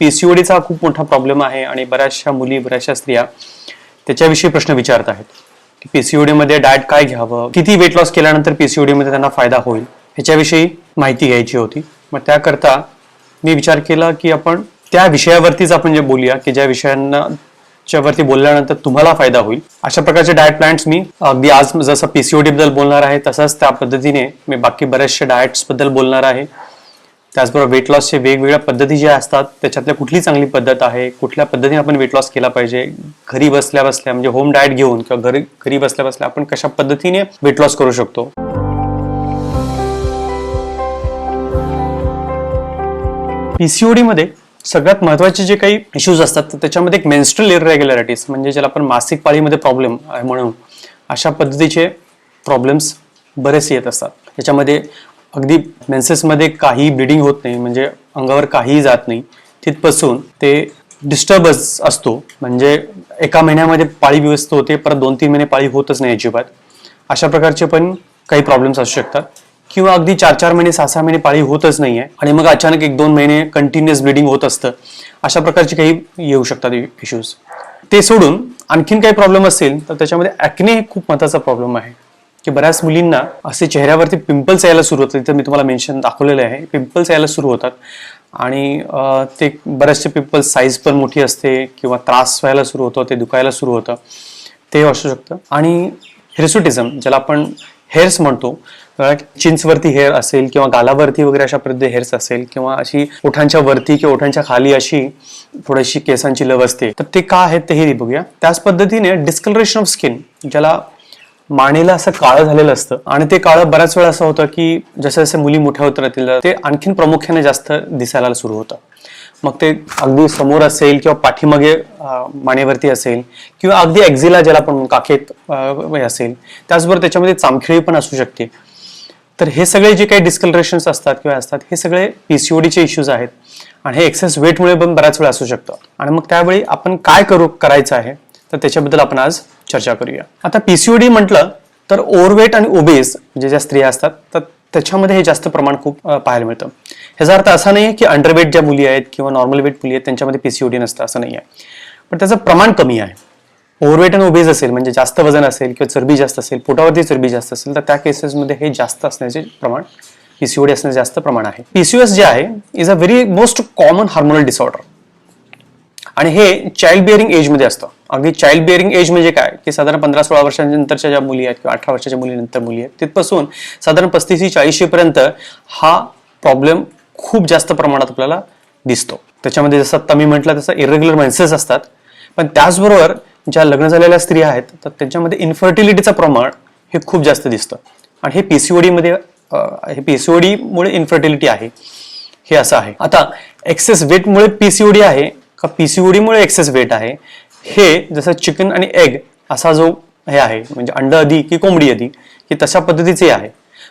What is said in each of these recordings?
पीसीओडीचा खूप मोठा प्रॉब्लेम आहे आणि बऱ्याचशा मुली बऱ्याचशा स्त्रिया त्याच्याविषयी प्रश्न विचारत आहेत की पीसीओडी मध्ये डाएट काय घ्यावं? किती वेट लॉस केल्यानंतर पीसीओडी मध्ये त्यांना फायदा होईल? ह्याच्याविषयी माहिती घ्यायची होती. मग त्याकरता मी विचार केला की आपण त्या विषयावरतीच आपण जे बोलूया की ज्या विषयांना वरती बोलल्यानंतर तुम्हाला फायदा होईल. अशा प्रकारचे डाएट प्लॅन्स मी अगदी आज जसं पीसीओडी बद्दल बोलणार आहे तसंच त्या पद्धतीने मी बाकी बऱ्याचशा डाएट्सबद्दल बोलणार आहे. त्याचबरोबर वेट लॉसचे वेगवेगळ्या पद्धती ज्या असतात त्याच्यातल्या कुठली चांगली पद्धत आहे कुठल्या पद्धतीने आपण वेट लॉस केला पाहिजे घरी बसल्या बसल्या म्हणजे होम डाएट घेऊन किंवा घरी घरी बसल्या बसल्या आपण कशा पद्धतीने वेट लॉस करू शकतो? पीसीओडी मध्ये सगळ्यात महत्त्वाचे जे काही इश्यूज असतात तर त्याच्यामध्ये एक मेन्स्ट्रल इरेग्युलॅरिटीज म्हणजे ज्याला आपण मासिक पाळीमध्ये प्रॉब्लेम आहे म्हणून अशा पद्धतीचे प्रॉब्लेम्स बरेच येत असतात. त्याच्यामध्ये अगदी मेन्सेसमध्ये काही ब्लिडिंग होत नाही म्हणजे अंगावर काहीही जात नाही. तिथपासून ते डिस्टर्बन्स असतो. म्हणजे एका महिन्यामध्ये पाळी व्यवस्थित होते परत दोन तीन महिने पाळी होतच नाही अजिबात. अशा प्रकारचे पण काही प्रॉब्लेम्स असू शकतात. किंवा अगदी चार चार महिने सहा सहा महिने पाळी होतच नाही आहे आणि मग अचानक एक दोन महिने कंटिन्युअस ब्लिडिंग होत असतं. अशा प्रकारचे काही येऊ शकतात इश्यूज ते सोडून आणखीन काही प्रॉब्लेम असेल तर त्याच्यामध्ये ॲक्ने हे खूप महत्त्वाचा प्रॉब्लेम आहे. की बऱ्याच मुलींना असे चेहऱ्यावरती पिंपल्स यायला सुरू होतात. इथं मी तुम्हाला मेन्शन दाखवलेलं आहे. पिंपल्स यायला सुरू होतात. आणि ते बरेचसे पिंपल्स साईज पण मोठी असते किंवा त्रास व्हायला सुरू होतो ते दुखायला सुरू होतं. ते असू शकतं. आणि हिरसुटिझम ज्याला आपण हेअर्स म्हणतो चिन्सवरती चिंचवरती हेअर असेल किंवा गालावरती वगैरे अशा पद्धती हेअर्स असेल किंवा अशी ओठांच्या वरती किंवा ओठांच्या खाली अशी थोडीशी केसांची लव असते. तर ते का आहेत तेही बघूया. त्याच पद्धतीने डिस्कलरेशन ऑफ स्किन ज्याला मानेला असं काळं झालेलं असतं. आणि ते काळं बऱ्याच वेळा असं होतं की जसे जसे मुली मोठ्या होत राहतील ते आणखीन प्रामुख्याने जास्त दिसायला सुरू होतं. मग ते अगदी समोर असेल किंवा पाठीमागे मानेवरती असेल किंवा अगदी एक्झिला ज्याला आपण काखेत असेल त्याचबरोबर त्याच्यामध्ये चामखिळी पण असू शकते. तर हे सगळे जे काही डिस्कलरेशन्स असतात किंवा असतात हे सगळे पीसीओडीचे इश्यूज आहेत. आणि हे एक्सेस वेटमुळे पण बऱ्याच वेळा असू शकतं. आणि मग त्यावेळी आपण काय करू करायचं आहे तर त्याच्याबद्दल आपण आज चर्चा करूया. आता पीसीओडी म्हटलं तर ओव्हरवेट आणि ओबेस म्हणजे ज्या स्त्रिया असतात तर त्याच्यामध्ये हे जास्त प्रमाण खूप पाहायला मिळतं. ह्याचा अर्थ असा नाही की अंडरवेट ज्या मुली आहेत किंवा नॉर्मल वेट मुली आहेत त्यांच्यामध्ये पीसीओडी नसतं असं नाही आहे पण त्याचं प्रमाण कमी आहे. ओव्हरवेट आणि ओबेज असेल म्हणजे जास्त वजन असेल किंवा चरबी जास्त असेल पोटावरती चरबी जास्त असेल तर त्या केसेसमध्ये हे जास्त असण्याचे प्रमाण पीसीओडी असण्याचे जास्त प्रमाण आहे. पीसीओएस जे आहे is a very most common hormonal disorder आणि हे चाइल्ड बिअरिंग एजमध्ये असतं. अगदी चाइल्ड बिअरिंग एज म्हणजे काय? की साधारण पंधरा सोळा वर्षांनंतरच्या ज्या मुली आहेत किंवा अठरा वर्षाच्या मुलीनंतर मुली आहेत तिथपासून साधारण पस्तीस चाळीसशे पर्यंत हा प्रॉब्लेम खूप जास्त प्रमाणात आपल्याला दिसतो. त्याच्यामध्ये जसं आता मी म्हटलं तसं इरेग्युलर मेन्सेस असतात. पण त्याचबरोबर ज्या लग्न झालेल्या स्त्रिया आहेत तर त्यांच्यामध्ये इन्फर्टिलिटीचं प्रमाण हे खूप जास्त दिसतं. आणि हे पीसीओडीमध्ये हे पीसीओडीमुळे इन्फर्टिलिटी आहे. हे असं आहे. आता एक्सेस वेटमुळे पीसीओडी आहे का पीसीओडीमुळे एक्सेस वेट आहे? हे जसं चिकन आणि एग असा जो हे आहे म्हणजे अंड आधी की कोंबडी आधी की तशा पद्धतीचे आहे.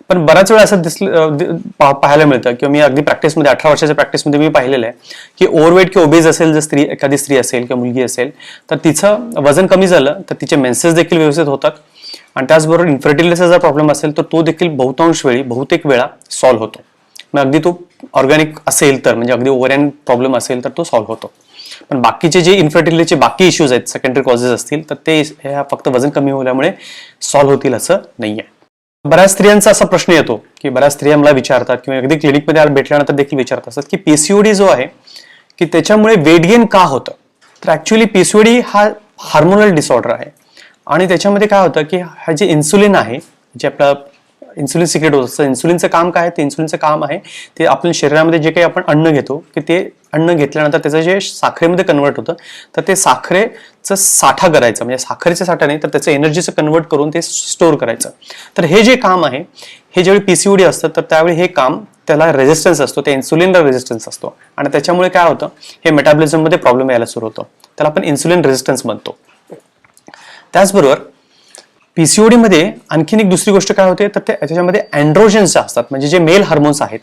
पण बऱ्याच वेळा असं दिसलं पाहायला मिळतं किंवा मी अगदी प्रॅक्टिसमध्ये अठरा वर्षाच्या प्रॅक्टिसमध्ये मी पाहिलेलं आहे की ओव्हरवेट किंवा ओबेज असेल जर स्त्री एखादी स्त्री असेल किंवा मुलगी असेल तर तिचं वजन कमी झालं तर तिचे मेन्सेस देखील व्यवस्थित होतात. आणि त्याचबरोबर इन्फर्टिलिटीचा जर प्रॉब्लेम असेल तर तो देखील बहुतांश वेळी बहुतेक वेळा सॉल्व्ह होतो. मग अगदी तो ऑर्गॅनिक असेल तर म्हणजे अगदी ओव्हर प्रॉब्लेम असेल तर तो सॉल्व्ह होतो. पण बाकीचे जे इन्फर्टिलिटीचे बाकी इश्यूज आहेत सेकंडरी कॉजेस असतील तर ते ह्या फक्त वजन कमी होल्यामुळे सॉल्व्ह होतील असं नाही आहे बऱ्याच स्त्रियांचा असा प्रश्न येतो की बऱ्याच स्त्रिया मला विचारतात किंवा अगदी क्लिनिकमध्ये भेटल्यानंतर देखील विचारत असतात की पीसीओडी जो आहे की त्याच्यामुळे वेट गेन का होतं? तर ऍक्च्युली पीसीओडी हा हार्मोनल डिसऑर्डर आहे. आणि त्याच्यामध्ये काय होतं की हा जे इन्सुलिन आहे जे आपलं इन्सुलिन सिक्रेट होत असतं. इन्सुलिनचं काम काय आहे? ते इन्सुलिनचं काम आहे ते आपल्या शरीरामध्ये जे काही आपण अन्न घेतो की ते अन्न घेतल्यानंतर त्याचं जे साखरेमध्ये कन्वर्ट होतं तर ते साखरेचं साठा करायचं. म्हणजे साखरेचा साठा नाही तर त्याचं एनर्जीचं कन्वर्ट करून ते स्टोअर करायचं. तर हे जे काम आहे हे ज्यावेळी पीसीओडी असतं तर त्यावेळी हे काम त्याला रेजिस्टन्स असतो त्या इन्सुलिनला रेजिस्टन्स असतो. आणि त्याच्यामुळे काय होतं? हे मेटाबॉलिझममध्ये प्रॉब्लेम यायला सुरू होतो. त्याला आपण इन्सुलिन रेजिस्टन्स म्हणतो. त्याचबरोबर पीसीओडी मध्ये आणखीन एक दुसरी गोष्ट काय होते तर ते त्याच्यामध्ये अँड्रोजन्स असतात म्हणजे जे मेल हार्मोन्स आहेत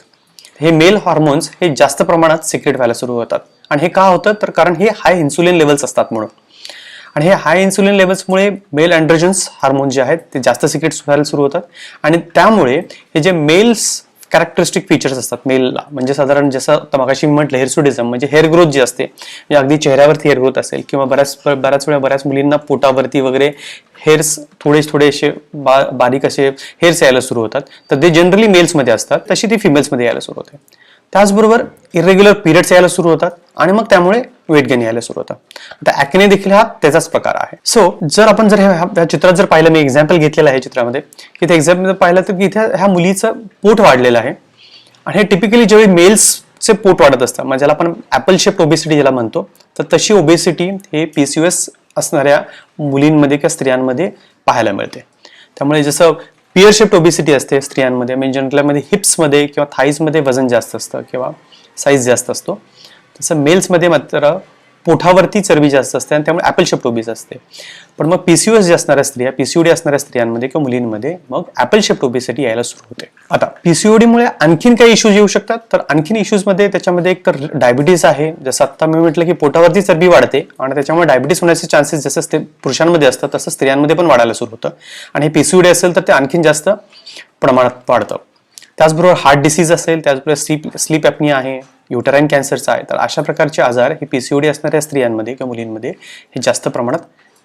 हे मेल हार्मोन्स हे जास्त प्रमाणात सिक्रेट व्हायला सुरू होतात. आणि हे का होतं तर कारण हे हाय इन्सुलिन लेवल्स असतात म्हणून. आणि हे हाय इन्सुलिन लेवल्समुळे मेल अँड्रोजन्स हार्मोन जे आहेत ते जास्त सिक्रेट व्हायला सुरू होतात. आणि त्यामुळे हे जे मेल्स कॅरेक्टरिस्टिक फीचर्स असतात मेलला म्हणजे साधारण जसं आता म्हटलं हेअरसुडिझम म्हणजे हेअर ग्रोथ जी असते म्हणजे अगदी चेहऱ्यावरती हेअर ग्रोथ असेल किंवा बऱ्याच बऱ्याच वेळा बऱ्याच मुलींना पोटावरती वगैरे हेअर्स थोडे थोडे असे बा बारीक असे हेअर्स यायला सुरू होतात. तर ते जनरली मेल्समध्ये असतात. तशी ती फिमेल्समध्ये यायला सुरू होते. त्याचबरोबर इरेग्युलर पिरियड्स यायला सुरू होतात आणि मग त्यामुळे वेट गेन यायला सुरू होतं आता ॲक्ने देखील हा त्याचाच प्रकार आहे. सो जर आपण जर ह्या चित्रात जर पाहिलं मी एक्झाम्पल घेतलेलं आहे चित्रामध्ये. की ते एक्झाम्पल पाहिलं तर की इथे ह्या मुलीचं पोट वाढलेलं आहे. आणि हे टिपिकली ज्यावेळी मेल्सचे पोट वाढत असतात म्हणजे ज्याला आपण ॲपल शेप ओबेसिटी ज्याला म्हणतो तर तशी ओबेसिटी हे पी सी एस असणाऱ्या मुलींमध्ये किंवा स्त्रियांमध्ये पाहायला मिळते. त्यामुळे जसं पिअरशिफ्ट ओबिसिटी असते स्त्रियांमध्ये म्हणजे जनरलमध्ये हिप्समध्ये किंवा थाईजमध्ये वजन जास्त असतं किंवा साईज जास्त असतो. तसं मेल्समध्ये मात्र पोठावरती चरबी जास्त असते आणि त्यामुळे ॲपल शेप्ड ओबीस असते. पण मग पीसीओएस जे असणाऱ्या स्त्रिया पीसीओडी असणाऱ्या स्त्रियांमध्ये किंवा मुलींमध्ये मग ॲपल शेप्ड ओबेसिटी यायला सुरू होते. आता पीसीओडीमुळे आणखीन काही इश्यूज येऊ शकतात. तर आणखीन इश्यूजमध्ये त्याच्यामध्ये एक तर डायबिटीज आहे. जसं आत्ता मी म्हटलं की पोटावरती चरबी वाढते आणि त्याच्यामुळे डायबिटीस होण्याचे चान्सेस जसं ते पुरुषांमध्ये असतं तसं स्त्रियांमध्ये पण वाढायला सुरू होतं. आणि पीसीओडी असेल तर ते आणखीन जास्त प्रमाणात वाढतं. त्याचबरोबर हार्ट डिसीज असेल त्याचबरोबर स्लीप स्लीप ॲपनी आहे. युटराईन कॅन्सरचा आहे. तर अशा प्रकारचे आजार हे पीसीओडी असणाऱ्या स्त्रियांमध्ये किंवा मुलींमध्ये हे जास्त प्रमाणात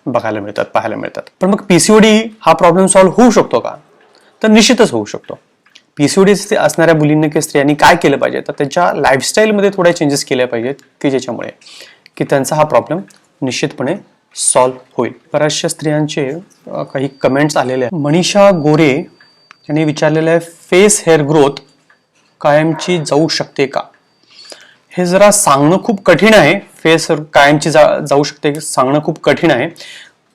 बघायला मिळतात पाहायला मिळतात. पण मग पीसीओडी हा प्रॉब्लेम सॉल्व्ह होऊ शकतो का? तर निश्चितच होऊ शकतो. पीसीओडी असणाऱ्या मुलींनी किंवा स्त्रियांनी काय केलं पाहिजे? तर त्यांच्या लाईफस्टाईलमध्ये थोड्या चेंजेस केल्या पाहिजेत की ज्याच्यामुळे की त्यांचा हा प्रॉब्लेम निश्चितपणे सॉल्व्ह होईल. बऱ्याचशा स्त्रियांचे काही कमेंट्स आलेले आहेत. मनीषा गोरे यांनी विचारलेलं आहे फेस हेअर ग्रोथ कायमची जाऊ शकते का? हे जरा सांगणं खूप कठीण आहे. फेस कायमची जा जाऊ शकते सांगणं खूप कठीण आहे.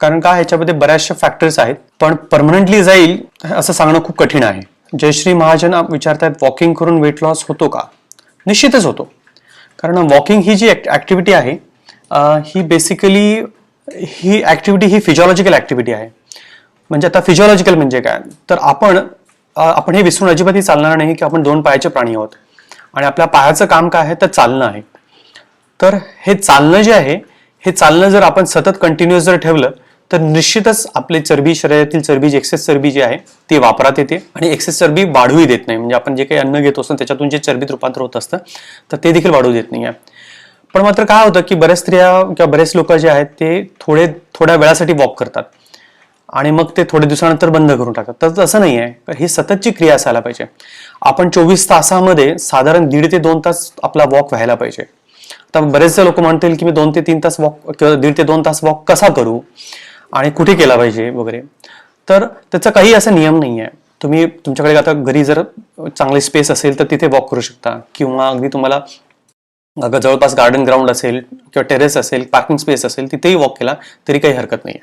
कारण का ह्याच्यामध्ये बऱ्याचशा फॅक्टर्स आहेत. पण परमनंटली जाईल असं सांगणं खूप कठीण आहे. जयश्री महाजन विचारतायत वॉकिंग करून वेट लॉस होतो का? निश्चितच होतो. कारण वॉकिंग ही जी ॲक्टिव्हिटी आहे ही बेसिकली ही ॲक्टिव्हिटी ही फिजिओलॉजिकल ॲक्टिव्हिटी आहे. म्हणजे आता फिजिओलॉजिकल म्हणजे काय? तर आपण आपण हे विसरून अजिबातही चालणार नाही की आपण दोन पायाचे प्राणी आहोत. आणि आपल्या पायाचं काम काय आहे तर चालणं आहे. तर हे चालणं जे आहे हे चालणं जर आपण सतत कंटिन्युअस जर ठेवलं तर निश्चितच आपली चरबी शरीरातील चरबी जी एक्सेस चरबी जी आहे ती वापरात येते आणि एक्सेस चरबी वाढूही देत नाही. म्हणजे आपण जे काही अन्न घेत असतो त्याच्यातून जे चरबीत रूपांतर होत असतं तर ते देखील वाढू देत नाही आहे पण मात्र काय होतं की बऱ्याच स्त्रिया किंवा बरेच लोक जे आहेत ते थोडे थोड्या वेळासाठी वॉक करतात. आणि मग ते थोडे दिवसानंतर बंद करून टाकतात. तर तसं नाही आहे ही सततची क्रिया असायला पाहिजे. आपण चोवीस तासामध्ये साधारण दीड ते दोन तास आपला वॉक व्हायला पाहिजे. आता बरेचसे लोक म्हणतील की मी दोन ते तीन तास वॉक किंवा दीड ते दोन तास वॉक कसा करू? आणि कुठे केला पाहिजे वगैरे? तर त्याचा काही असा नियम नाही आहे तुम्ही तुमच्याकडे आता घरी जर चांगली स्पेस असेल तर तिथे वॉक करू शकता. किंवा अगदी तुम्हाला अगं जवळपास गार्डन ग्राउंड असेल किंवा टेरेस असेल पार्किंग स्पेस असेल तिथेही वॉक केला तरी काही हरकत नाही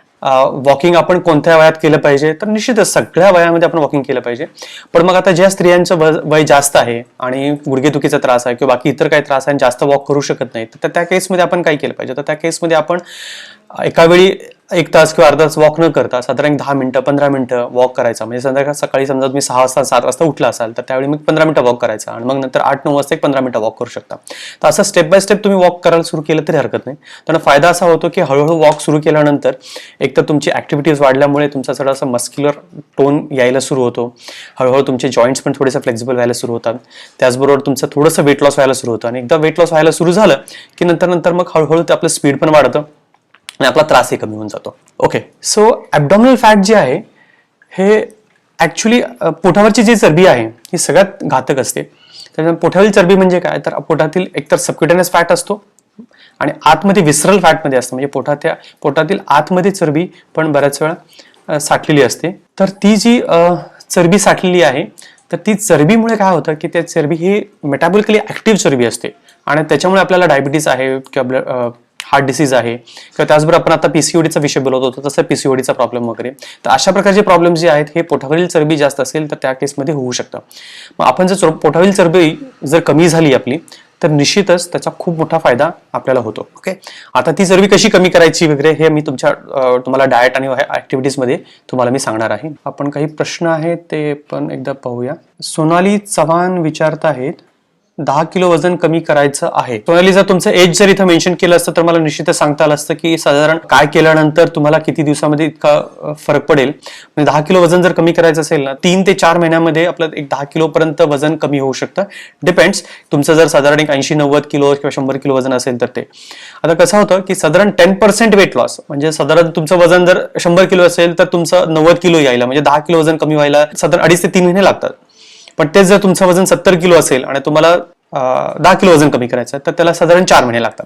वॉकिंग आपण कोणत्या वयात केलं पाहिजे? तर निश्चितच सगळ्या वयामध्ये आपण वॉकिंग केलं पाहिजे. पण मग आता ज्या स्त्रियांचं वय जास्त आहे आणि गुडघेदुखीचा त्रास आहे किंवा बाकी इतर काही त्रास आहे आणि जास्त वॉक करू शकत नाही तर त्या केसमध्ये आपण काय केलं पाहिजे? तर त्या केसमध्ये आपण एका वेळी एक तास किंवा अर्धा तास वॉक न करता साधारण दहा मिनिटं पंधरा मिनिटं वॉक करायचा. म्हणजे संध्याकाळ सकाळी समजा तुम्ही सहा वाजता सात वाजता उठला असाल तर त्यावेळी मग पंधरा मिनिटं वॉक करायचा. आणि मग नंतर आठ नऊ वाजता एक पंधरा मिनिटं वॉक करू शकता. तर असं स्टेप बाय स्टेप तुम्ही वॉक करायला सुरू केलं तरी हरकत नाही. पण फायदा असा होतो की हळूहळू वॉक सुरू केल्यानंतर एक तर तुमची ऍक्टिव्हिटीज वाढल्यामुळे तुमचा थोडासा मस्क्युलर टोन यायला सुरू होतो. हळूहळू तुमचे जॉईंट्स पण थोडेसे फ्लेक्झिबल व्हायला सुरू होतात. त्याचबरोबर तुमचं थोडंसं वेट लॉस व्हायला सुरू होतं. आणि एकदा वेट लॉस व्हायला सुरू झालं की नंतर नंतर मग हळूहळू ते आपलं स्पीड पण वाढतं. आणि आपला त्रासही कमी होऊन जातो. ओके सो ॲबडॉमिनल फॅट जे आहे हे ॲक्च्युली पोटावरची जी चरबी आहे ही सगळ्यात घातक असते. त्याच्यामुळे पोटावरील चरबी म्हणजे काय? तर पोटातील एकतर सबक्युटेनस फॅट असतो आणि आतमध्ये विसरल फॅटमध्ये असतं. म्हणजे पोटात्या पोटातील आतमध्ये चरबी पण बऱ्याच वेळा साठलेली असते. तर ती जी चरबी साठलेली आहे तर ती चरबीमुळे काय होतं की त्या चरबी ही मेटाबॉलिकली ऍक्टिव्ह चरबी असते. आणि त्याच्यामुळे आपल्याला डायबिटीस आहे किंवा ब्लड हार्ट डिसीज आहे किंवा त्याचबरोबर आपण आता पीसीओडीचा विषय बोलत होतो तसं पीसीओडीचा प्रॉब्लेम वगैरे. तर अशा प्रकारचे प्रॉब्लेम जे आहेत हे पोटावरील चरबी जास्त असेल तर त्या केसमध्ये होऊ शकतं. मग आपण जर चर- पोटावरील चरबी जर कमी झाली आपली तर निश्चितच त्याचा खूप मोठा फायदा आपल्याला होतो. ओके आता ती चरबी कशी कमी करायची वगैरे हे मी तुमच्या तुम्हाला डाएट आणि ऍक्टिव्हिटीजमध्ये तुम्हाला मी सांगणार आहे. आपण काही प्रश्न आहेत ते पण एकदा पाहूया. सोनाली चव्हाण विचारत आहेत दहा किलो वजन कमी करायचं आहे. सोनाली जर तुमचं एज जर इथं मेन्शन केलं असतं तर मला निश्चितच सांगता आलं असतं की साधारण काय केल्यानंतर तुम्हाला किती दिवसामध्ये इतका फरक पडेल. म्हणजे दहा किलो वजन जर कमी करायचं असेल ना तीन ते चार महिन्यामध्ये आपलं एक दहा किलो पर्यंत वजन कमी होऊ शकतं. डिपेंड्स तुमचं जर साधारण एक ऐंशी नव्वद किलो किंवा शंभर किलो वजन असेल तर ते. आता कसं होतं की साधारण टेन पर्सेंट वेट लॉस म्हणजे साधारण तुमचं वजन जर शंभर किलो असेल तर तुमचं नव्वद किलो यायला म्हणजे दहा किलो वजन कमी व्हायला साधारण अडीच ते तीन महिने लागतात. पण तेच जर तुमचं वजन सत्तर किलो असेल आणि तुम्हाला दहा किलो वजन कमी करायचं आहे तर त्याला साधारण चार महिने लागतात.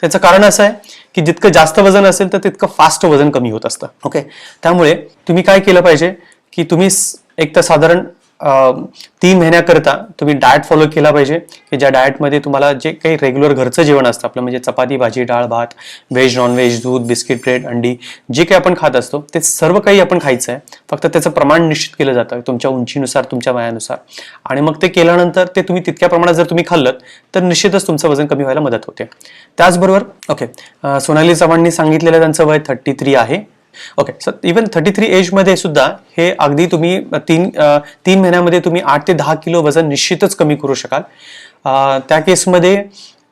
त्याचं कारण असं आहे की जितकं जास्त वजन असेल तर तितकं फास्ट वजन कमी होत असतं. ओके? त्यामुळे तुम्ही काय केलं पाहिजे की तुम्ही एक तर साधारण तीन महिन्याकरता तुम्ही डाएट फॉलो केला पाहिजे की ज्या डाएटमध्ये तुम्हाला जे काही रेग्युलर घरचं जेवण असतं आपलं म्हणजे चपाती भाजी डाळ भात व्हेज नॉनव्हेज दूध बिस्किट ब्रेड अंडी जे काही आपण खात असतो ते सर्व काही आपण खायचं आहे फक्त त्याचं प्रमाण निश्चित केलं जातं तुमच्या उंचीनुसार तुमच्या वयानुसार. आणि मग ते केल्यानंतर ते तुम्ही तितक्या प्रमाणात जर तुम्ही खाल्लं तर निश्चितच तुमचं वजन कमी व्हायला मदत होते. त्याचबरोबर ओके सोनाली चव्हाणनी सांगितलेलं त्यांचं वय थर्टी थ्री आहे. Okay sir even thirty three एजमध्ये सुद्धा हे अगदी तुम्ही तीन तीन महिन्यामध्ये तुम्ही आठ ते दहा किलो वजन निश्चितच कमी करू शकाल. त्या केसमध्ये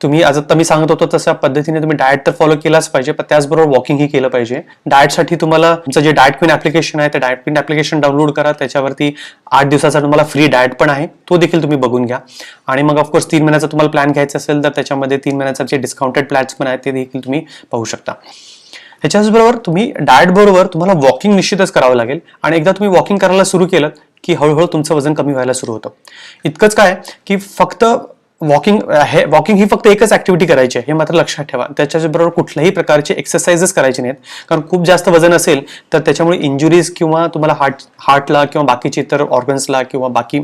तुम्ही आज आता मी सांगत होतो तशा पद्धतीने तुम्ही डाएट तर फॉलो केलाच पाहिजे पण त्याचबरोबर वॉकिंगही केलं पाहिजे. डाएटसाठी तुम्हाला तुमचं जे डाएट क्वीन ऍप्लिकेशन आहे ते डाएट क्वीन ऍप्लिकेशन डाउनलोड करा. त्याच्यावरती आठ दिवसाचा तुम्हाला फ्री डाएट पण आहे. तो देखील तुम्ही बघून घ्या. आणि मग ऑफकोर्स तीन महिन्याचा तुम्हाला प्लॅन घ्यायचा असेल तर त्याच्यामध्ये तीन महिन्याचा जे डिस्काउंटेड प्लॅन्स पण आहेत ते देखील तुम्ही पाहू शकता. ह्याच्याचबरोबर तुम्ही डाएट बरोबर तुम्हाला वॉकिंग निश्चितच करावं लागेल. आणि एकदा तुम्ही वॉकिंग करायला सुरू केलं की हळूहळू तुमचं वजन कमी व्हायला सुरू होतं. इतकंच काय की फक्त वॉकिंग हे वॉकिंग ही फक्त एकच ऍक्टिव्हिटी करायची आहे हे मात्र लक्षात ठेवा. त्याच्याबरोबर कुठल्याही प्रकारचे एक्सरसाइजेस करायचे नाहीत. कारण खूप जास्त वजन असेल तर त्याच्यामुळे इंजुरीज किंवा तुम्हाला हार्ट हार्टला किंवा बाकीचे इतर ऑर्गन्सला किंवा बाकी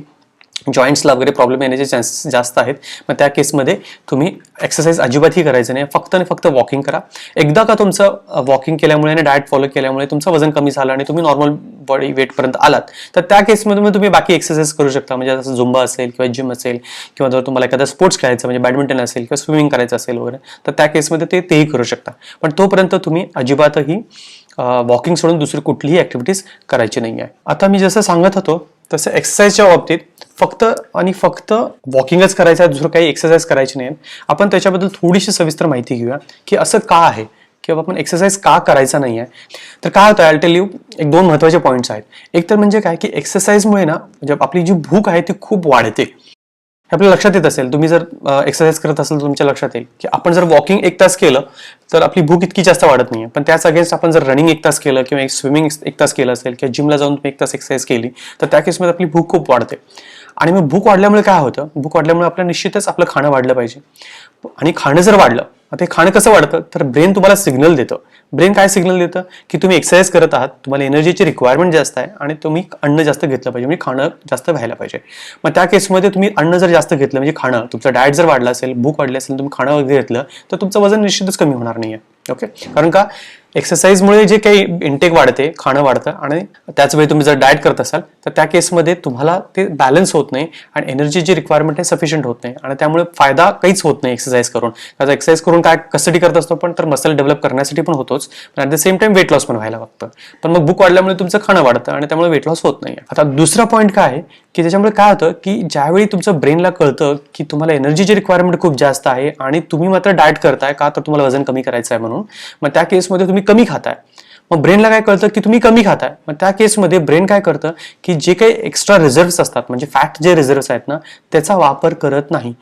जॉईंट्सला वगैरे प्रॉब्लेम येण्याचे चान्सेस जास्त आहेत. मग त्या केसमध्ये तुम्ही एक्सरसाइज अजिबातही करायचं नाही. फक्त आणि फक्त वॉकिंग करा. एकदा का तुमचं वॉकिंग केल्यामुळे आणि डाएट फॉलो केल्यामुळे तुमचं वजन कमी झालं आणि तुम्ही नॉर्मल बॉडी वेटपर्यंत आलात तर त्या केसमध्ये मग तुम्ही बाकी एक्सरसाइज करू शकता. म्हणजे जसं झुंबा असेल किंवा जिम असेल किंवा जर तुम्हाला एखादा स्पोर्ट्स खेळायचं म्हणजे बॅडमिंटन असेल किंवा स्विमिंग करायचं असेल वगैरे तर त्या केसमध्ये ते तेही करू शकता. पण तोपर्यंत तुम्ही अजिबातही वॉकिंग सोडून दुसरी कुठलीही ऍक्टिव्हिटीज करायची नाही आहे. आता मी जसं सांगत होतो तसं एक्सरसाइजच्या बाबतीत फक्त आणि फक्त वॉकिंगच करायचं आहे दुसरं काही एक्सरसाइज करायची नाही. आपण त्याच्याबद्दल थोडीशी सविस्तर माहिती घेऊया की असं का आहे किंवा आपण एक्सरसाइज का करायचा नाही आहे. तर काय होतं आय टेल यू एक दोन महत्त्वाचे पॉईंट्स आहेत. एक तर म्हणजे काय की एक्सरसाइजमुळे ना म्हणजे आपली जी भूक आहे ती खूप वाढते. हे आपल्या लक्षात येत असेल. तुम्ही जर एक्सरसाइज करत असाल तर तुमच्या लक्षात येईल की आपण जर वॉकिंग एक तास केलं तर आपली भूक इतकी जास्त वाढत नाही पण त्याच अगेन्स्ट आपण जर रनिंग एक तास केलं किंवा एक स्विमिंग एक तास केलं असेल किंवा जिमला जाऊन तुम्ही एक तास एक्सरसाइज केली तर त्या केसमध्ये आपली भूक खूप वाढते. आणि मग भूक वाढल्यामुळे काय होतं? भूक वाढल्यामुळे आपल्या निश्चितच आपलं खाणं वाढलं पाहिजे. आणि खाणं जर वाढलं आता हे खाणं कसं वाढतं? तर ब्रेन तुम्हाला सिग्नल देतं. ब्रेन काय सिग्नल देतं? की तुम्ही एक्सरसाइज करत आहात तुम्हाला एनर्जीची रिक्वायरमेंट जास्त आहे आणि तुम्ही अन्न जास्त घेतलं पाहिजे म्हणजे खाणं जास्त व्हायला पाहिजे. मग त्या केसमध्ये तुम्ही अन्न जर जास्त घेतलं म्हणजे खाणं तुमचं डाएट जर वाढलं असेल भूक वाढली असेल तुम्ही खाणं वगैरे घेतलं तर तुमचं वजन निश्चितच कमी होणार नाही आहे ओके कारण का? एक्सरसाइजमुळे जे काही इंटेक वाढते खाणं वाढतं आणि त्याच वेळी तुम्ही जर डाएट करत असाल तर त्या केसमध्ये तुम्हाला ते बॅलन्स होत नाही आणि एनर्जीची रिक्वायरमेंट आहे सफिशियंट होत नाही आणि त्यामुळे फायदा काहीच होत नाही एक्सरसाइज करून. कारण एक्सरसाइज करून काय कसाठी करत असतो पण तर मसल डेव्हलप करण्यासाठी पण होतोच पण at the same time weight loss पण व्हायला लागतं पण मग भूक वाढल्यामुळे तुमचं खाणं वाढतं आणि त्यामुळे वेट लॉस होत नाही. आता दुसरा पॉईंट काय आहे की त्याच्यामुळे काय होतं की ज्यावेळी तुमचं ब्रेनला कळतं की तुम्हाला एनर्जीची रिक्वायरमेंट खूप जास्त आहे आणि तुम्ही मात्र डाएट करताय का तर तुम्हाला वजन कमी करायचं आहे म्हणून मग त्या केसमध्ये तुम्ही कमी खाताय. मग ब्रेनला काय कळतं की तुम्ही कमी खाताय. मग त्या केसमध्ये ब्रेन काय करतं की जे काही एक्स्ट्रा रिझर्व्स असतात म्हणजे फॅट जे रिझर्व्स आहेत ना त्याचा वापर करत नाही.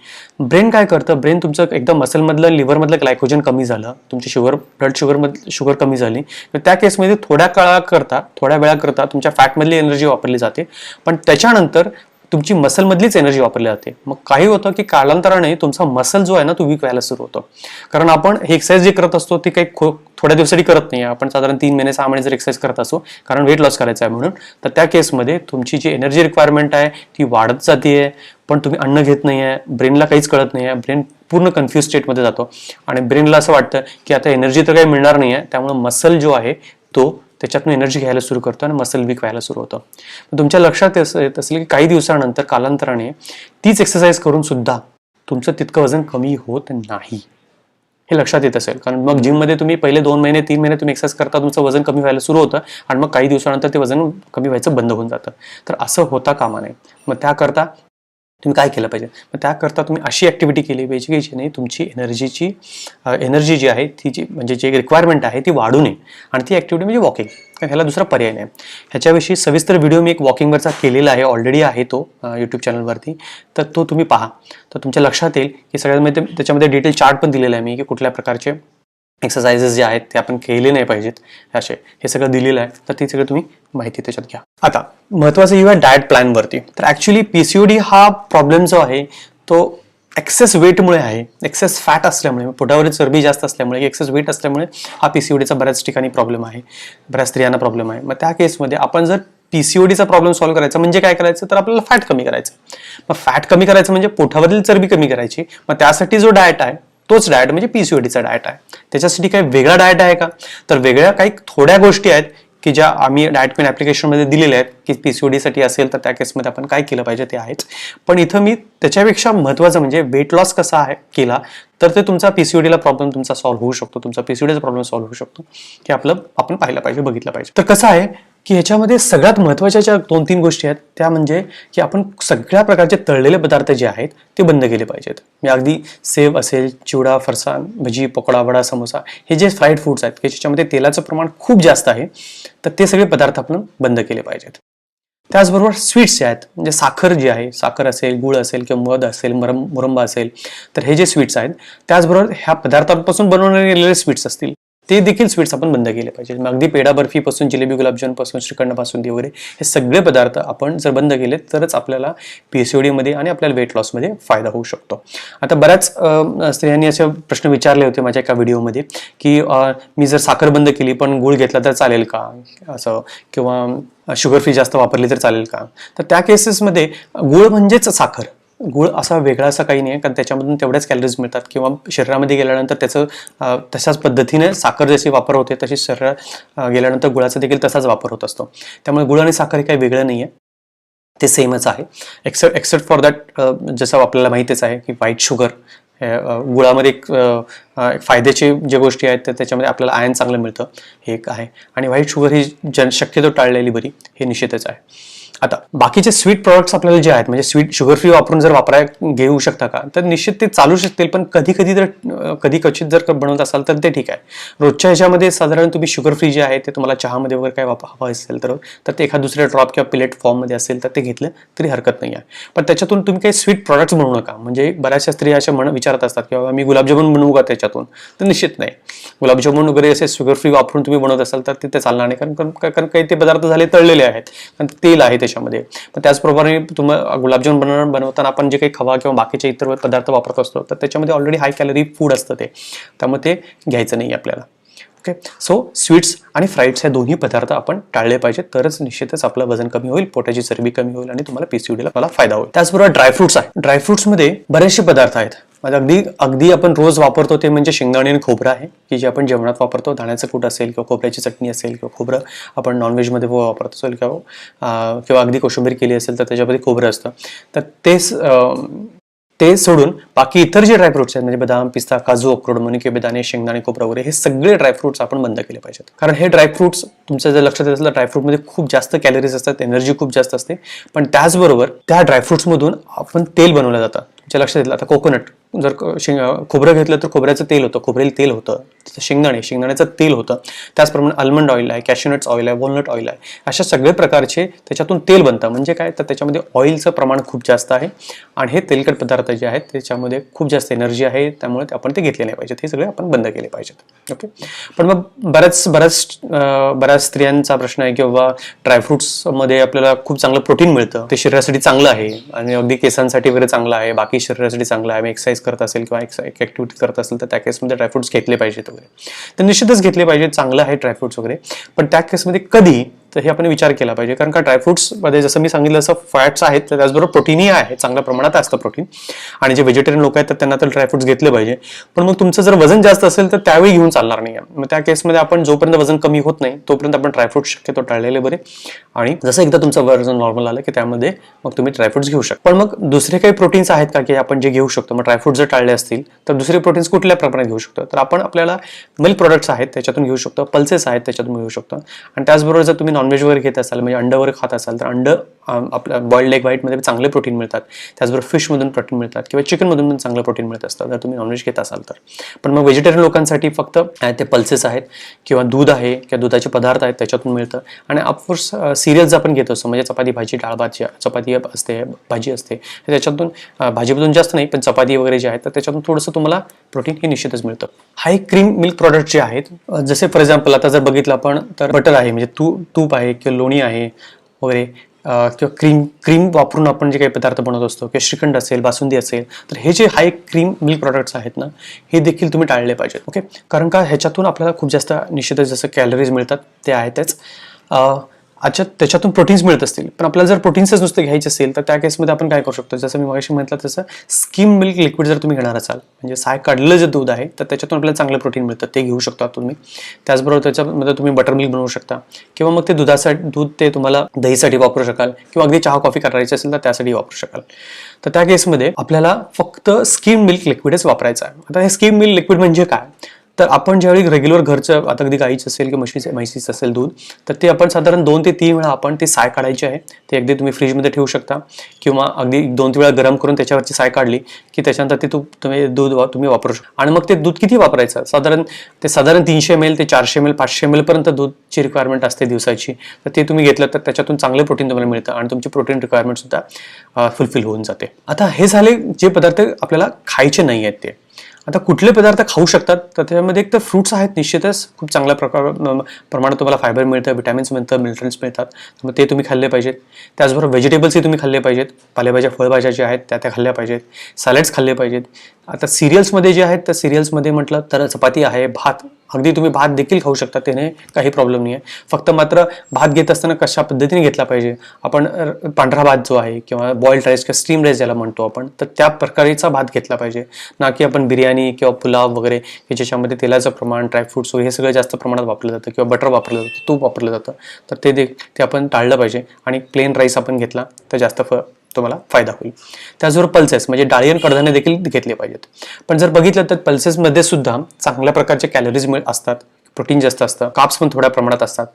ब्रेन काय करतं? ब्रेन तुमचं एकदम मसलमधलं लिव्हरमधलं ग्लायकोजन कमी झालं. तुमची शुगर ब्लड शुगर शुगर कमी झाली. तर त्या केसमध्ये थोड्या काळाकरता थोड्या वेळाकरता तुमच्या फॅटमधली एनर्जी वापरली जाते. पण त्याच्यानंतर तुमची मसलमधलीच एनर्जी वापरली जाते. मग काही होतं की कालांतराने तुमचा मसल जो आहे ना तो वीक व्हायला सुरू होतो. कारण आपण हे एक्सरसाइज जे करत असतो ती काही खो- थोड्या दिवसासाठी करत नाही. आपण साधारण तीन महिने सहा महिने जर एक्सरसाइज करत असो कारण वेट लॉस करायचं आहे म्हणून तर त्या केसमध्ये तुमची जी एनर्जी रिक्वायरमेंट आहे ती वाढत जाते. पण तुम्ही अन्न घेत नाही आहे ब्रेनला काहीच कळत नाही आहे ब्रेन पूर्ण कन्फ्यूज स्टेटमध्ये जातो. आणि ब्रेनला असं वाटतं की आता एनर्जी तर काही मिळणार नाही आहे त्यामुळे मसल जो आहे तो त्याच्यातून एनर्जी घ्यायला सुरू करतो आणि मसल वीक व्हायला सुरू होतं. तुमच्या लक्षात येत असेल की काही दिवसानंतर कालांतराने तीच एक्सरसाइज करून सुद्धा तुमचं तितकं वजन कमी होत नाही. हे लक्षात येत असेल. कारण मग जिममध्ये तुम्ही पहिले दोन महिने तीन महिने तुम्ही एक्सरसाइज करता तुमचं वजन कमी व्हायला सुरू होतं आणि मग काही दिवसानंतर ते वजन कमी व्हायचं बंद होऊन जातं. तर असं होता कामा नये. मग त्याकरता तुम्ही काय केलं पाहिजे? मग त्याकरता तुम्ही अशी ॲक्टिव्हिटी केली पाहिजे की जेणे तुमची एनर्जीची एनर्जी जी आहे ती जी म्हणजे जी रिक्वायरमेंट आहे ती वाढू नये. आणि ती ॲक्टिव्हिटी म्हणजे वॉकिंग कारण ह्याला दुसरा पर्याय नाही. ह्याच्याविषयी सविस्तर व्हिडिओ मी एक वॉकिंगवरचा केलेला आहे ऑलरेडी आहे तो यूट्यूब चॅनलवरती तर तो तुम्ही पहा. तर तुमच्या लक्षात येईल की सगळ्यामध्ये त्याच्यामध्ये डिटेल चार्ट पण दिलेला आहे मी की कुठल्या प्रकारचे एक्सरसाइजेस जे आहेत ते आपण केले नाही पाहिजेत. असे. हे सगळं दिलेलं आहे. तर ती सगळं तुम्ही माहिती त्याच्यात घ्या. आता महत्वाचं येऊया डाएट प्लॅनवरती तर ॲक्च्युली पीसीओडी हा प्रॉब्लेम जो आहे तो एक्सेस वेटमुळे आहे. एक्सेस फॅट असल्यामुळे पोटावरील चरबी जास्त असल्यामुळे एक्सेस वेट असल्यामुळे हा पीसीओडीचा बऱ्याच ठिकाणी प्रॉब्लेम आहे. बऱ्याच स्त्रियांना प्रॉब्लेम आहे. मग त्या केसमध्ये आपण जर पीसीओडीचा प्रॉब्लेम सॉल्व्ह करायचा म्हणजे काय करायचं? तर आपल्याला फॅट कमी करायचं. मग फॅट कमी करायचं म्हणजे पोटावरील चरबी कमी करायची. मग त्यासाठी जो डाएट आहे तोच डाएट म्हणजे पीसीओडीचा डाएट आहे. त्याच्यासाठी काही वेगळा डाएट आहे का? तर वेगळ्या काही थोड्या गोष्टी आहेत की ज्या आम्ही डाएट पेन ॲप्लिकेशनमध्ये दिलेल्या आहेत की पी सी ओ डीसाठी असेल तर त्या केसमध्ये आपण काय केलं पाहिजे ते आहेच पण इथं मी त्याच्यापेक्षा महत्त्वाचं म्हणजे वेट लॉस कसा आहे केला तर ते तुमचा पी सी यू डीला प्रॉब्लेम तुमचा सॉल्व्ह होऊ शकतो तुमचा पी सी ओ डीचा प्रॉब्लेम सॉल्व्ह होऊ शकतो. हे आपलं आपण पाहिलं पाहिजे बघितलं पाहिजे. तर कसं आहे की ह्याच्यामध्ये सगळ्यात महत्त्वाच्या ज्या दोन तीन गोष्टी आहेत त्या म्हणजे की आपण सगळ्या प्रकारचे तळलेले पदार्थ जे आहेत ते बंद केले पाहिजेत. मी अगदी सेव असेल चिवडा फरसाण भजी पकोडा वडा समोसा हे जे फ्राईड फूड्स आहेत की ज्याच्यामध्ये तेलाचं प्रमाण खूप जास्त आहे तर ते सगळे पदार्थ आपण बंद केले पाहिजेत. त्याचबरोबर स्वीट्स जे आहेत म्हणजे साखर जी आहे साखर असेल गुळ असेल किंवा मध असेल मरम मुरंबा असेल तर हे जे स्वीट्स आहेत त्याचबरोबर ह्या पदार्थांपासून बनवले गेलेले स्वीट्स असतील ते देखील स्वीट्स आपण बंद केले पाहिजे मग अगदी पेढा बर्फीपासून जिलेबी गुलाबजामपासून श्रीखंडपासून वगैरे हे सगळे पदार्थ आपण जर बंद केले तरच आपल्याला पीसीओडीमध्ये आणि आपल्याला वेट लॉसमध्ये फायदा होऊ शकतो. आता बऱ्याच स्त्रियांनी असे प्रश्न विचारले होते माझ्या एका व्हिडिओमध्ये की मी जर साखर बंद केली पण गुळ घेतला तर चालेल का? असं किंवा शुगर फ्री जास्त वापरली तर चालेल का? तर त्या केसेसमध्ये गुळ म्हणजेच साखर. गुळ असा वेगळा असा काही नाही आहे कारण त्याच्यामधून तेवढ्याच कॅलरीज मिळतात. किंवा शरीरामध्ये गेल्यानंतर त्याचं तशाच पद्धतीने साखर जशी वापर होते तशी शरीरात गेल्यानंतर गुळाचा देखील तसाच वापर होत असतो. त्यामुळे गुळ आणि साखर हे काही वेगळं नाही आहे ते सेमच आहे. एक्सेप्ट एक्सेप्ट फॉर दॅट जसं आपल्याला माहितीच आहे की व्हाईट शुगर गुळामध्ये एक फायद्याची जे गोष्टी आहेत तर त्याच्यामध्ये आपल्याला आयन चांगलं मिळतं. हे एक आहे. आणि व्हाईट शुगर ही जन शक्यतो टाळलेली बरी. हे निश्चितच आहे. आता बाकीचे स्वीट प्रॉडक्ट्स आपल्याला जे आहेत म्हणजे स्वीट शुगर फ्री वापरून जर वापराय घेऊ शकता का? तर निश्चित ते चालू शकतील पण कधी कधी जर कधी क्वचित जर बनवत असाल तर ते ठीक आहे. रोजच्या ह्याच्यामध्ये साधारण तुम्ही शुगर फ्री जे आहे ते तुम्हाला चहामध्ये वगैरे काय वाप हवं असेल तर तर ते एखाद दुसऱ्या ड्रॉप किंवा पिलेट फॉर्ममध्ये असेल तर ते घेतलं तरी हरकत नाही आहे. पण त्याच्यातून तुम्ही काही स्वीट प्रॉडक्ट्स बनवू नका. म्हणजे बऱ्याचशा स्त्रिया अशा म्हण विचारत असतात की बाबा मी गुलाबजामुन बनवू का त्याच्यातून? तर निश्चित नाही. गुलाबजामुन वगैरे असे शुगर फ्री वापरून तुम्ही बनवत असाल तर ते ते चालणार नाही. कारण कारण काही ते पदार्थ झाले तळलेले आहेत. कारण तेल आहे त्याच्यामध्ये पण त्याचप्रमाणे तुम्ही गुलाबजाम बनव बनवताना आपण जे काही खवा किंवा बाकीचे इतर पदार्थ वापरत असतो तर त्याच्यामध्ये ऑलरेडी हाय कॅलरी फूड असतं ते. त्यामुळे ते घ्यायचं नाही आपल्याला. ओके सो स्वीट्स आणि फ्राईड्स हे दोन्ही पदार्थ आपण टाळले पाहिजे तरच निश्चितच आपलं वजन कमी होईल पोटाची चरबी कमी होईल आणि तुम्हाला पीसीओडीला मला फायदा होईल. त्याचबरोबर ड्रायफ्रुट्स आहे. ड्रायफ्रुट्समध्ये बरेचसे पदार्थ आहेत. म्हणजे अगदी अगदी आपण रोज वापरतो ते म्हणजे शेंगदाणे आणि खोबरं आहे की जे आपण जेवणात वापरतो. दाण्याचं कूट असेल किंवा खोबऱ्याची चटणी असेल किंवा खोबरं आपण नॉनव्हेजमध्ये वापरत असेल किंवा किंवा अगदी कोशिंबीर केली असेल तर त्याच्यामध्ये खोबरं असतं. तर तेच ते सोडून बाकी इतर जे ड्रायफ्रुट्स आहेत म्हणजे बदाम पिस्ता काजू अक्रोड मनुके बेदाणे शेंगदाणे कोपरा वगैरे हे सगळे ड्रायफ्रुट्स आपण बंद केले पाहिजेत. कारण हे ड्रायफ्रुट्स तुमचं जर लक्षात येत असेल तर ड्रायफ्रुटमध्ये खूप जास्त कॅलरीज असतात एनर्जी खूप जास्त असते. पण त्याचबरोबर त्या ड्रायफ्रुट्समधून आपण तेल बनवलं जातं. तुमच्या लक्षात येईल आता कोकोनट जर शेंग खोबरं घेतलं तर खोबऱ्याचं तेल होतं खोबरेल तेल होतं त्याचं शेंगदाणे शेंगदाण्याचं तेल होतं. त्याचप्रमाणे आल्मंड ऑइल आहे कॅशनट्स ऑइल आहे वॉलनट ऑइल आहे. अशा सगळे प्रकारचे त्याच्यातून तेल बनतं. म्हणजे काय? तर त्याच्यामध्ये ऑइलचं प्रमाण खूप जास्त आहे आणि हे तेलकट पदार्थ जे आहेत त्याच्यामध्ये खूप जास्त एनर्जी आहे. त्यामुळे आपण ते घेतले नाही पाहिजेत. हे सगळे आपण बंद केले पाहिजेत. ओके पण मग बऱ्याच बऱ्याच बऱ्याच स्त्रियांचा प्रश्न आहे किंवा ड्रायफ्रुट्समध्ये आपल्याला खूप चांगलं प्रोटीन मिळतं. ते शरीरासाठी चांगलं आहे आणि अगदी केसांसाठी वगैरे चांगलं आहे. बाकी शरीरासाठी चांगलं आहे. एक्सरसाइज करत असेल किंवा ॲक्टिव्हिटी करत असेल तर त्या केसमध्ये ड्रायफ्रुट्स घेतले पाहिजेत वगैरे. तर निश्चितच घेतले पाहिजे चांगलं आहे ड्रायफ्रुट्स वगैरे. पण त्या केसमध्ये कधी तर हे आपण विचार केला पाहिजे. कारण का ड्रायफ्रुट्समध्ये जसं मी सांगितलं असं फॅट्स आहेत तर त्याचबरोबर प्रोटीनही आहे. चांगल्या प्रमाणात असतं प्रोटीन आणि जे व्हेजिटेरियन लोक आहेत तर त्यांना तर ड्रायफ्रुट्स घेतले पाहिजे. पण मग तुमचं जर वजन जास्त असेल तर त्यावेळी घेऊन चालणार नाही. मग त्या केसमध्ये आपण जोपर्यंत वजन कमी होत नाही तोपर्यंत आपण ड्रायफ्रुट्स शक्यतो टाळलेले बरे. आणि जसं एकदा तुमचं वजन नॉर्मल आलं की त्यामध्ये मग तुम्ही ड्रायफ्रुट्स घेऊ शकता. पण मग दुसरे काही प्रोटीन्स आहेत का की आपण जे घेऊ शकतो? मग ड्रायफ्रुट्स जर टाळले असतील तर दुसरे प्रोटीन्स कुठल्या प्रमाणात घेऊ शकतो? तर आपण आपल्याला मिल्क प्रोडक्ट्स आहेत त्याच्यातून घेऊ शकतो. पल्सेस आहेत त्याच्यातून घेऊ शकतो. आणि त्याचबरोबर जर तुम्ही नॉनव्हेज वगैरे घेत असाल म्हणजे अंड वगैरे खात असाल तर अंड आपल्या बॉइल्ड एग व्हाईटमध्ये चांगले प्रोटीन मिळतात. त्याचबरोबर फिशमधून प्रोटीन मिळतात किंवा चिकनमधून पण चांगलं प्रोटीन मिळत असतं. जर तुम्ही नॉनव्हेज घेत असाल तर. पण मग व्हेजिटेरियन लोकांसाठी फक्त ते पल्सेस आहेत किंवा दूध आहे किंवा दुधाचे पदार्थ आहेत त्याच्यातून मिळतं. आणि ऑफकोर्स सिरियल्स आपण घेत असतो. म्हणजे चपाती भाजी डाळ भाजी चपाती असते भाजी असते. त्याच्यातून भाजीमधून जास्त नाही पण चपाती वगैरे जे आहेत तर त्याच्यातून थोडंसं तुम्हाला प्रोटीन हे निश्चितच मिळतं. हा एक क्रीम मिल्क प्रॉडक्ट जे आहेत जसे फॉर एक्झाम्पल आता जर बघितलं आपण तर बटर आहे. म्हणजे तू तूप आहे किंवा लोणी आहे वगैरे. किंवा क्रीम क्रीम वापरून आपण जे काही पदार्थ बनवत असतो किंवा श्रीखंड असेल बासुंदी असेल तर हे जे हाय क्रीम मिल्क प्रॉडक्ट्स आहेत ना हे देखील तुम्ही टाळले पाहिजेत ओके कारण का ह्याच्यातून आपल्याला खूप जास्त निश्चितच जसं कॅलरीज मिळतात ते आहेतच. अच्छा त्याच्यातून प्रोटीन्स मिळत असतील. पण आपल्याला जर प्रोटीन्सच नुसते घ्यायचे असेल तर त्या केसमध्ये आपण काय करू शकतो? जसं मी मगाशी म्हटलं तसं स्किम मिल्क लिक्विड जर तुम्ही घेणार असाल म्हणजे साय काढलेलं जे दूध आहे तर त्याच्यातून आपल्याला चांगलं प्रोटीन मिळतं. ते घेऊ शकता तुम्ही. त्याचबरोबर त्याच्यामध्ये तुम्ही बटर मिल्क बनवू शकता. किंवा मग ते दुधासाठी दूध ते तुम्हाला दहीसाठी वापरू शकाल किंवा अगदी चहा कॉफी करायची असेल तर त्यासाठी वापरू शकाल. तर त्या केसमध्ये आपल्याला फक्त स्किम मिल्क लिक्विडच वापरायचं आहे. आता हे स्किम मिल्क लिक्विड म्हणजे काय? तर आपण ज्यावेळी रेग्युलर घरचं आता अगदी गाईचं असेल किंवा म्हशीचं म्हैसीचं असेल दूध तर ते आपण साधारण दोन ते तीन वेळा आपण ते साय काढायची आहे. ते अगदी तुम्ही फ्रीजमध्ये ठेवू शकता. किंवा अगदी दोन तीन वेळा गरम करून त्याच्यावरची साय काढली की त्याच्यानंतर ते तू तुम्ही दूध वा- तुम्ही वापरू शकता. आणि मग ते दूध किती वापरायचं? साधारण ते साधारण तीनशे एम एल ते चारशे एम एल पाचशे एम एलपर्यंत दूधची रिक्वायरमेंट असते दिवसाची. तर ते तुम्ही घेतलं तर त्याच्यातून चांगले प्रोटीन तुम्हाला मिळतं आणि तुमची प्रोटीन रिक्वायरमेंट सुद्धा फुलफिल होऊन जाते. आता हे झाले जे पदार्थ आपल्याला खायचे नाही आहेत ते. आता कुठले पदार्थ खाऊ शकतात तर त्याच्यामध्ये एक तर फ्रुट्स आहेत निश्चितच. खूप चांगल्या प्रकार प्रमाणात तुम्हाला फायबर मिळतं विटॅमिन्स मिळतं मिनरल्स मिळतात. मग ते तुम्ही खाल्ले पाहिजेत. त्याचबरोबर व्हेजिटेबल्सही तुम्ही खाल्ले पाहिजेत. पालेभाज्या फळभाज्या ज्या आहेत त्या त्या खाल्ल्या पाहिजेत. सॅलड्स खाल्ले पाहिजेत. आता सिरियल्समध्ये जे आहेत तर सिरियल्समध्ये म्हटलं तर चपाती आहे भात. अगदी तुम्ही भात देखील खाऊ शकता त्याने काही प्रॉब्लेम नाही आहे फक्त मात्र भात घेत असताना कशा पद्धतीने घेतला पाहिजे? आपण पांढरा भात जो आहे किंवा बॉइल्ड राईस किंवा स्टीम राईस ज्याला म्हणतो आपण तर त्या प्रकारेचा भात घेतला पाहिजे. ना की आपण बिर्याणी किंवा पुलाव वगैरे की ज्याच्यामध्ये तेलाचं प्रमाण ड्रायफ्रुट्स वगैरे हे सगळं जास्त प्रमाणात वापरलं जातं किंवा बटर वापरलं जातं तूप वापरलं जातं. तर ते दे ते आपण टाळलं पाहिजे. आणि प्लेन राईस आपण घेतला तर जास्त फ तुम्हाला फायदा होईल. त्याचबरोबर पल्सेस म्हणजे डाळी आणि कडधान्य देखील घेतले पाहिजेत. पण जर बघितलं तर पल्सेसमध्ये सुद्धा चांगल्या प्रकारचे कॅलरीज मिळ असतात प्रोटीन जास्त असतं काप्स पण थोड्या प्रमाणात असतात.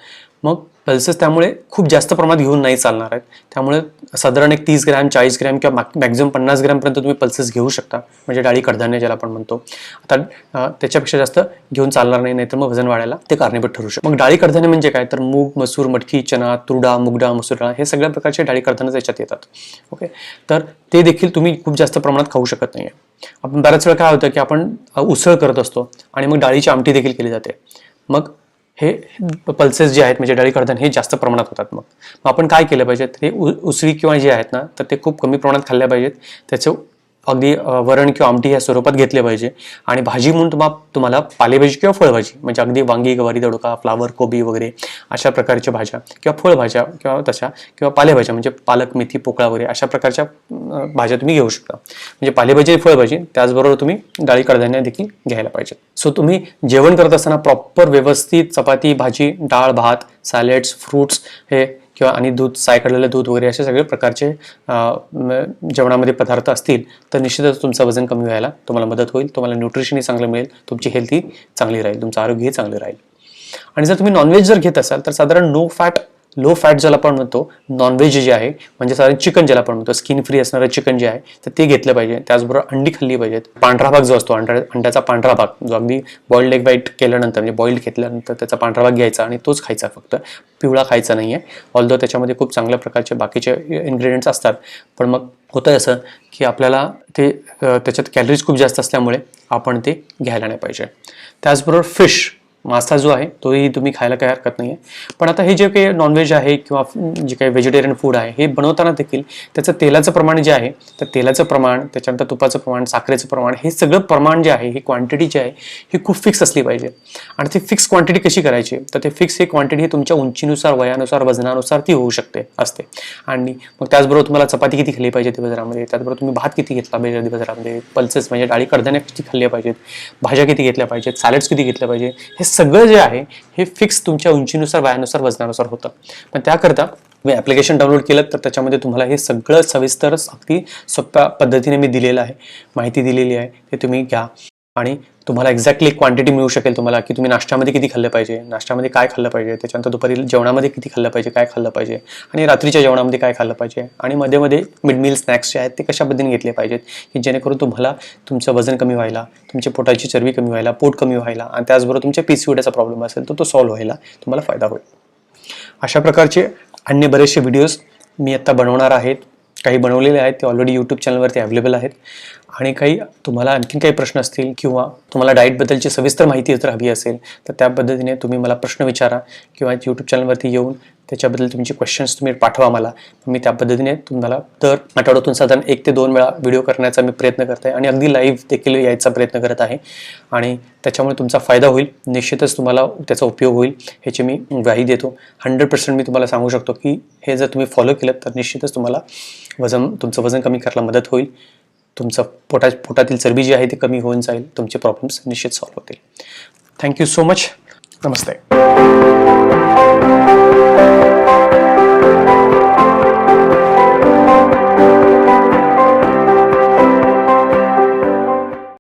मग पल्सेस त्यामुळे खूप जास्त प्रमाणात घेऊन नाही चालणार आहेत. त्यामुळे साधारण एक तीस ग्रॅम चाळीस ग्रॅम किंवा मॅक्झिमम पन्नास ग्रॅमपर्यंत तुम्ही पल्सेस घेऊ शकता. म्हणजे डाळी कडधान्य ज्याला आपण म्हणतो. आता त्याच्यापेक्षा जास्त घेऊन चालणार नाही नाहीतर मग वजन वाढायला ते कारणीभूत ठरू शकतो. मग डाळी कडधान्य म्हणजे काय? तर मूग मसूर मटकी चना तुरडा मुगडा मसूर डाळ हे सगळ्या प्रकारचे डाळी कडधान्य त्याच्यात येतात. ओके? तर ते देखील तुम्ही खूप जास्त प्रमाणात खाऊ शकत नाही आपण बऱ्याच वेळा काय होतं की आपण उसळ करत असतो आणि मग डाळीची आमटी देखील केली जाते. मग हे पल्सेस जे आहेत म्हणजे डाळी कडधान्य हे जास्त प्रमाणात होतात मग. मग आपण काय केलं पाहिजे हे उ- उसळी किंवा जे आहेत ना तर ते खूप कमी प्रमाणात खाल्ल्या पाहिजेत. त्याचं अगदी वरण किंवा आमटी या स्वरूपात घेतले पाहिजे. आणि भाजी म्हणून तुम्हा तुम्हाला पालेभाजी किंवा फळभाजी म्हणजे अगदी वांगी गवारी दोडका फ्लावर कोबी वगैरे अशा प्रकारच्या भाज्या किंवा फळभाज्या किंवा तशा किंवा पालेभाज्या म्हणजे पालक मेथी पोकळा वगैरे अशा प्रकारच्या भाज्या तुम्ही घेऊ शकता. म्हणजे पालेभाजी फळभाजी त्याचबरोबर तुम्ही डाळी कडधान्य देखील घ्यायला पाहिजे. सो तुम्ही जेवण करत असताना प्रॉपर व्यवस्थित चपाती भाजी डाळ भात सॅलेड्स फ्रुट्स हे किंवा आणि दूध सायकडलेलं दूध वगैरे असे सगळे प्रकारचे जेवणामध्ये पदार्थ असतील तर निश्चितच तुमचं वजन कमी व्हायला तुम्हाला मदत होईल. तुम्हाला न्यूट्रिशनही चांगलं मिळेल. तुमची हेल्थही चांगली राहील. तुमचं आरोग्यही चांगलं राहील. आणि जर तुम्ही नॉनव्हेज जर घेत असाल तर साधारण नो फॅट लो फॅट ज्याला आपण म्हणतो नॉनव्हेज जे आहे म्हणजे साधारण चिकन ज्याला आपण म्हणतो स्किन फ्री असणारं चिकन जे आहे तर ते घेतलं पाहिजे. त्याचबरोबर अंडी खाल्ली पाहिजेत. पांढरा भाग जो असतो अंडा अंड्याचा पांढरा भाग जो अगदी बॉइल्ड एग वाईट केल्यानंतर म्हणजे बॉइल्ड घेतल्यानंतर त्याचा पांढरा भाग घ्यायचा आणि तोच खायचा फक्त. पिवळा खायचा नाही आहे ऑल्दो त्याच्यामध्ये खूप चांगल्या प्रकारचे बाकीचे इन्ग्रेडियंट्स असतात. पण मग होतं असं की आपल्याला ते त्याच्यात कॅलरीज खूप जास्त असल्यामुळे आपण ते घ्यायला नाही पाहिजे. त्याचबरोबर फिश मासा जो आहे तोही तुम्ही खायला काही हरकत नाही आहे पण आता हे जे काही नॉनव्हेज आहे किंवा जे काही व्हेजिटेरियन फूड आहे हे बनवताना देखील त्याचं तेलाचं प्रमाण जे आहे तर तेलाचं प्रमाण त्याच्यानंतर तुपाचं प्रमाण साखरेचं प्रमाण हे सगळं प्रमाण जे आहे ही क्वांटिटी जी आहे ही खूप फिक्स असली पाहिजे. आणि ती फिक्स क्वांटिटी कशी करायची? तर ते फिक्स ही क्वांटिटी ही तुमच्या उंचीनुसार वयानुसार वजनानुसार ती होऊ शकते असते. आणि मग त्याचबरोबर तुम्हाला चपाती किती खाल्ली पाहिजे दिवसभरामध्ये? त्याचबरोबर तुम्ही भात किती घेतला पाहिजे दिवसभरामध्ये? पल्सेस म्हणजे डाळी कडधान्या किती खाल्ल्या पाहिजेत? भाज्या किती घेतल्या पाहिजेत? सॅलड्स किती घेतल्या पाहिजे हे सगळं जे आहे हे फिक्स तुमच्या उंचीनुसार वयानुसार वजनानुसार होतं. पण त्याकरता मी ॲप्लिकेशन डाउनलोड केलं तर त्याच्यामध्ये तुम्हाला हे सगळं सविस्तर अगदी सोप्या पद्धतीने मी दिलेलं आहे. माहिती दिलेली आहे ते तुम्ही घ्या. आणि तुम्हाला एक्झॅक्टली क्वांटिटी मिळू शकेल तुम्हाला की तुम्ही नाश्त्यामध्ये किती खाल्लं पाहिजे नाश्त्यामध्ये काय खाल्लं पाहिजे त्याच्यानंतर दुपारी जेवणामध्ये किती खाल्लं पाहिजे काय खाल्लं पाहिजे आणि रात्रीच्या जेवणामध्ये काय खाल्लं पाहिजे आणि मध्ये मध्ये मिड मील स्नॅक्स जे आहेत ते कशा पद्धतीने घेतले पाहिजेत की जेणेकरून तुम्हाला तुमचं वजन कमी व्हायला तुमच्या पोटाची चरबी कमी व्हायला पोट कमी व्हायला आणि त्याचबरोबर तुमच्या पीसीओडीचा प्रॉब्लेम असेल तर तो सॉल्व्ह व्हायला तुम्हाला फायदा होईल. अशा प्रकारचे अन्य बरेचसे व्हिडिओज मी आत्ता बनवणार आहेत. काही बनवलेले आहेत ते ऑलरेडी यूट्यूब चॅनलवरती अवेलेबल आहेत. आणि काही तुम्हाला आणखीन काही प्रश्न असतील किंवा तुम्हाला डाएटबद्दलची सविस्तर माहिती जर हवी असेल तर त्या पद्धतीने तुम्ही मला प्रश्न विचारा किंवा यूट्यूब चॅनलवरती येऊन त्याच्याबद्दल तुमचे क्वेश्चन्स तुम्ही पाठवा मला. मी त्या पद्धतीने तुम्हाला दर आठवड्यातून साधारण एक ते दोन वेळा व्हिडिओ करण्याचा मी प्रयत्न करत आहे आणि अगदी लाईव्ह देखील यायचा प्रयत्न करत आहे. आणि त्याच्यामुळे तुमचा फायदा होईल. निश्चितच तुम्हाला त्याचा उपयोग होईल ह्याची मी ग्वाही देतो. हंड्रेड पर्सेंट मी तुम्हाला सांगू शकतो की हे जर तुम्ही फॉलो केलं तर निश्चितच तुम्हाला वजन तुमचं वजन कमी करायला मदत होईल. तुमचं पोटा पोटातील चरबी जी आहे ती कमी होऊन जाईल. तुमचे प्रॉब्लेम्स निश्चित सॉल्व्ह होतील. थँक्यू सो मच नमस्ते.